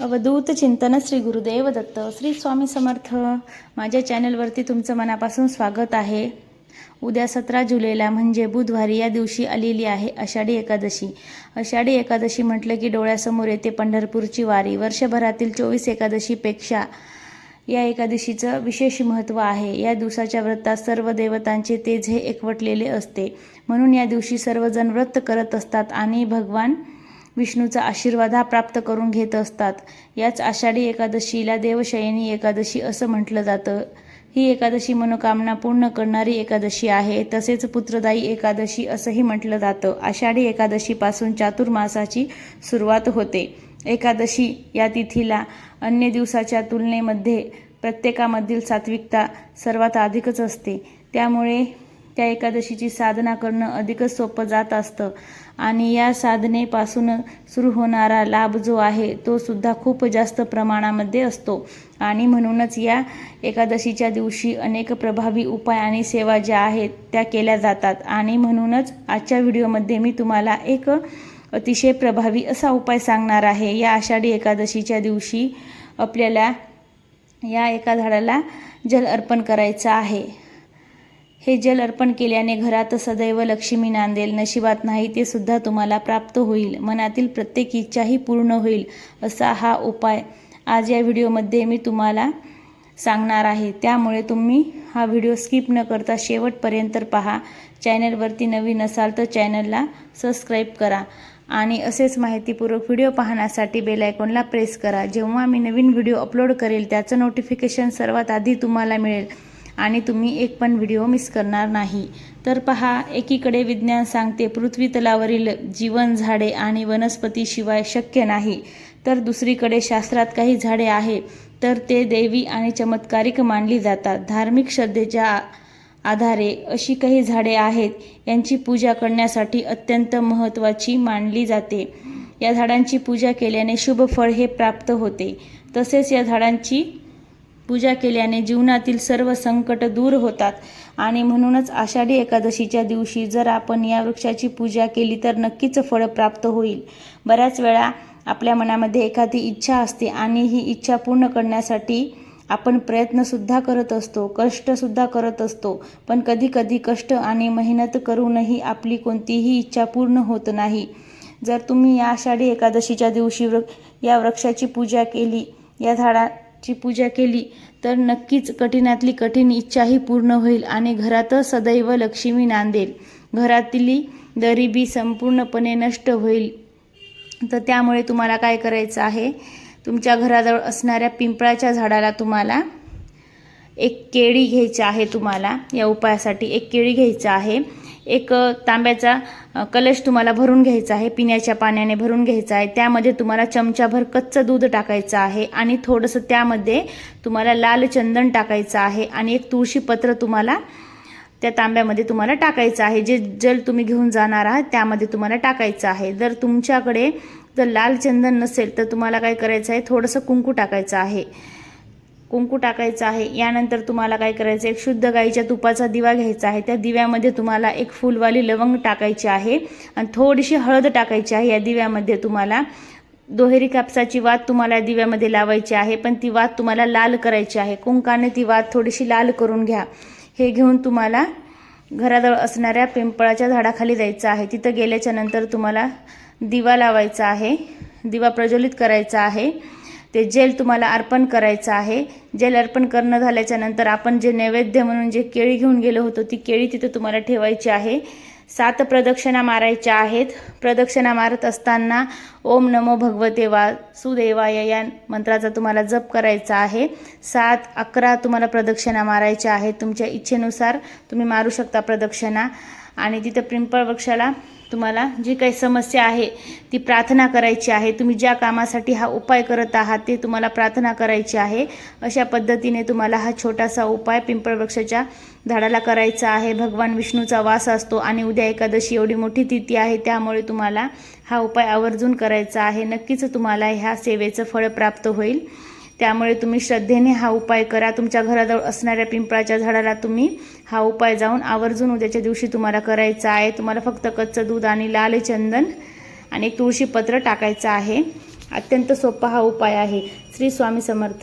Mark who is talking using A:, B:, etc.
A: अवधूत चिंतन श्री गुरुदेव दत्त. श्री स्वामी समर्थ माझ्या चॅनलवरती तुमचं मनापासून स्वागत आहे. उद्या सतरा जुलैला म्हणजे बुधवारी या दिवशी आलेली आहे आषाढी एकादशी. आषाढी एकादशी म्हटलं की डोळ्यासमोर येते पंढरपूरची वारी. वर्षभरातील चोवीस एकादशीपेक्षा या एकादशीचं विशेष महत्त्व आहे. या दिवसाच्या व्रतात सर्व देवतांचे तेज हे एकवटलेले असते. म्हणून या दिवशी सर्वजण व्रत करत असतात आणि भगवान विष्णूचा आशीर्वाद हा प्राप्त करून घेत असतात. याच आषाढी एकादशीला देवशयनी एकादशी असं म्हटलं जातं. ही एकादशी मनोकामना पूर्ण करणारी एकादशी आहे. तसेच पुत्रदायी एकादशी असंही म्हटलं जातं. आषाढी एकादशीपासून चातुर्मासाची सुरुवात होते. एकादशी या तिथीला अन्य दिवसाच्या तुलनेमध्ये प्रत्येकामधील सात्विकता सर्वात अधिकच असते. त्यामुळे त्या एकादशीची साधना करणं अधिकच सोपं जात असतं. आणि या साधनेपासून सुरू होणारा लाभ जो आहे तो सुद्धा खूप जास्त प्रमाणामध्ये असतो. आणि म्हणूनच या एकादशीच्या दिवशी अनेक प्रभावी उपाय आणि सेवा ज्या आहेत त्या केल्या जातात. आणि म्हणूनच आजच्या व्हिडिओमध्ये मी तुम्हाला एक अतिशय प्रभावी असा उपाय सांगणार आहे. या आषाढी एकादशीच्या दिवशी आपल्याला या एका झाडाला जल अर्पण करायचं आहे. हे जल अर्पण केल्याने घरात सदैव लक्ष्मी नांदेल. नशिबात नाही ते सुद्धा तुम्हाला प्राप्त होईल. मनातील प्रत्येक इच्छाही पूर्ण होईल असा हा उपाय आज या व्हिडिओमध्ये मी तुम्हाला सांगणार आहे. त्यामुळे तुम्ही हा व्हिडिओ स्किप न करता शेवटपर्यंत पहा. चॅनलवरती नवीन असाल तर चॅनलला सबस्क्राईब करा आणि असेच माहितीपूर्वक व्हिडिओ पाहण्यासाठी बेल आयकॉनला प्रेस करा. जेव्हा मी नवीन व्हिडिओ अपलोड करेल त्याचं नोटिफिकेशन सर्वात आधी तुम्हाला मिळेल. आणि तुम्ही एक पण व्हिडिओ मिस करणार नाही. तर पहा एकीकडे विज्ञान सांगते पृथ्वी तलावरील जीवन झाडे आणि वनस्पतीशिवाय शक्य नाही. तर दुसरीकडे शास्त्रात काही झाडे आहे तर ते दैवी आणि चमत्कारिक मानली जातात. धार्मिक श्रद्धेच्या आधारे अशी काही झाडे आहेत यांची पूजा करण्यासाठी अत्यंत महत्त्वाची मानली जाते. या झाडांची पूजा केल्याने शुभ फळ हे प्राप्त होते. तसेच या झाडांची पूजा केल्याने जीवनातील सर्व संकट दूर होतात. आणि म्हणूनच आषाढी एकादशीच्या दिवशी जर आपण या वृक्षाची पूजा केली तर नक्कीच फळ प्राप्त होईल. बऱ्याच वेळा आपल्या मनामध्ये एखादी इच्छा असते आणि ही इच्छा पूर्ण करण्यासाठी आपण प्रयत्नसुद्धा करत असतो कष्टसुद्धा करत असतो. पण कधीकधी कष्ट आणि मेहनत करूनही आपली कोणतीही इच्छा पूर्ण होत नाही. जर तुम्ही या आषाढी एकादशीच्या दिवशी वृ या वृक्षाची पूजा केली या झाडा ची पूजा केली तर नक्कीच कठीणातली कठीण इच्छाही पूर्ण होईल आणि घरातच सदैव लक्ष्मी नांदेल. घरातली गरिबी संपूर्णपणे नष्ट होईल. तर त्यामुळे तुम्हाला काय करायचं आहे? तुमच्या घराजवळ असणाऱ्या पिंपळाच्या झाडाला तुम्हाला एक केळी घ्यायची आहे तुम्हाला. या उपायासाठी एक केळी घ्यायचं आहे. एक तांब्याचा कलश तुम्हाला भरून घ्यायचा आहे पिण्याच्या पाण्याने भरून घ्यायचा आहे. त्यामध्ये तुम्हाला चमचाभर कच्चं दूध टाकायचं आहे आणि थोडंसं त्यामध्ये तुम्हाला लाल चंदन टाकायचं आहे आणि एक तुळशीपत्र तुम्हाला त्या तांब्यामध्ये तुम्हाला टाकायचं आहे. जे जल तुम्ही घेऊन जाणार आहात त्यामध्ये तुम्हाला टाकायचं आहे. जर तुमच्याकडे जर लाल चंदन नसेल तर तुम्हाला काय करायचं आहे? थोडंसं कुंकू टाकायचं आहे. कुंकू टाकायचं आहे. यानंतर तुम्हाला काय करायचं एक शुद्ध गाईच्या तुपाचा दिवा घ्यायचा आहे. त्या दिव्यामध्ये तुम्हाला एक फुलवाली लवंग टाकायची आहे आणि थोडीशी हळद टाकायची आहे. या दिव्यामध्ये तुम्हाला दोहेरी कापसाची वात तुम्हाला दिव्यामध्ये लावायची आहे. पण ती वात तुम्हाला लाल करायची आहे. कुंकाने ती वात थोडीशी लाल करून घ्या. हे घेऊन तुम्हाला घराजवळ असणाऱ्या पिंपळाच्या झाडाखाली जायचं आहे. तिथं गेल्याच्यानंतर तुम्हाला दिवा लावायचा आहे. दिवा प्रज्वलित करायचा आहे. ते जेल तुम्हाला अर्पण करायचं आहे. जेल अर्पण करणं झाल्याच्यानंतर आपण जे नैवेद्य म्हणून जे केळी घेऊन गेलो होतो ती केळी तिथे तुम्हाला ठेवायची आहे. सात प्रदक्षिणा मारायच्या आहेत. प्रदक्षिणा मारत असताना ओम नमो भगवते वासुदेवाय या मंत्राचा तुम्हाला जप करायचा आहे. सात अकरा तुम्हाला प्रदक्षिणा मारायच्या आहेत. तुमच्या इच्छेनुसार तुम्ही मारू शकता प्रदक्षिणा. आणि तिथं पिंपळ वृक्षाला तुम्हाला जी काही समस्या आहे ती प्रार्थना करायची आहे. तुम्ही ज्या कामासाठी हा उपाय करत आहात ते तुम्हाला प्रार्थना करायची आहे. अशा पद्धतीने तुम्हाला हा छोटासा उपाय पिंपळ वृक्षाच्या झाडाला करायचा आहे. भगवान विष्णूचा वास असतो आणि उद्या एकादशी एवढी मोठी तिथी आहे त्यामुळे तुम्हाला हा उपाय आवर्जून करायचा आहे. नक्कीच तुम्हाला ह्या सेवेचं फळ प्राप्त होईल. त्यामुळे तुम्ही श्रद्धेने हा उपाय करा. तुमच्या घराजवळ असणाऱ्या पिंपळाच्या झाडाला तुम्ही हा उपाय जाऊन आवर्जून उद्याच्या दिवशी तुम्हाला करायचा आहे. तुम्हाला फक्त कच्चं दूध आणि लाल चंदन आणि तुळशीपत्र टाकायचं आहे. अत्यंत सोपा हा उपाय आहे. श्री स्वामी समर्थ.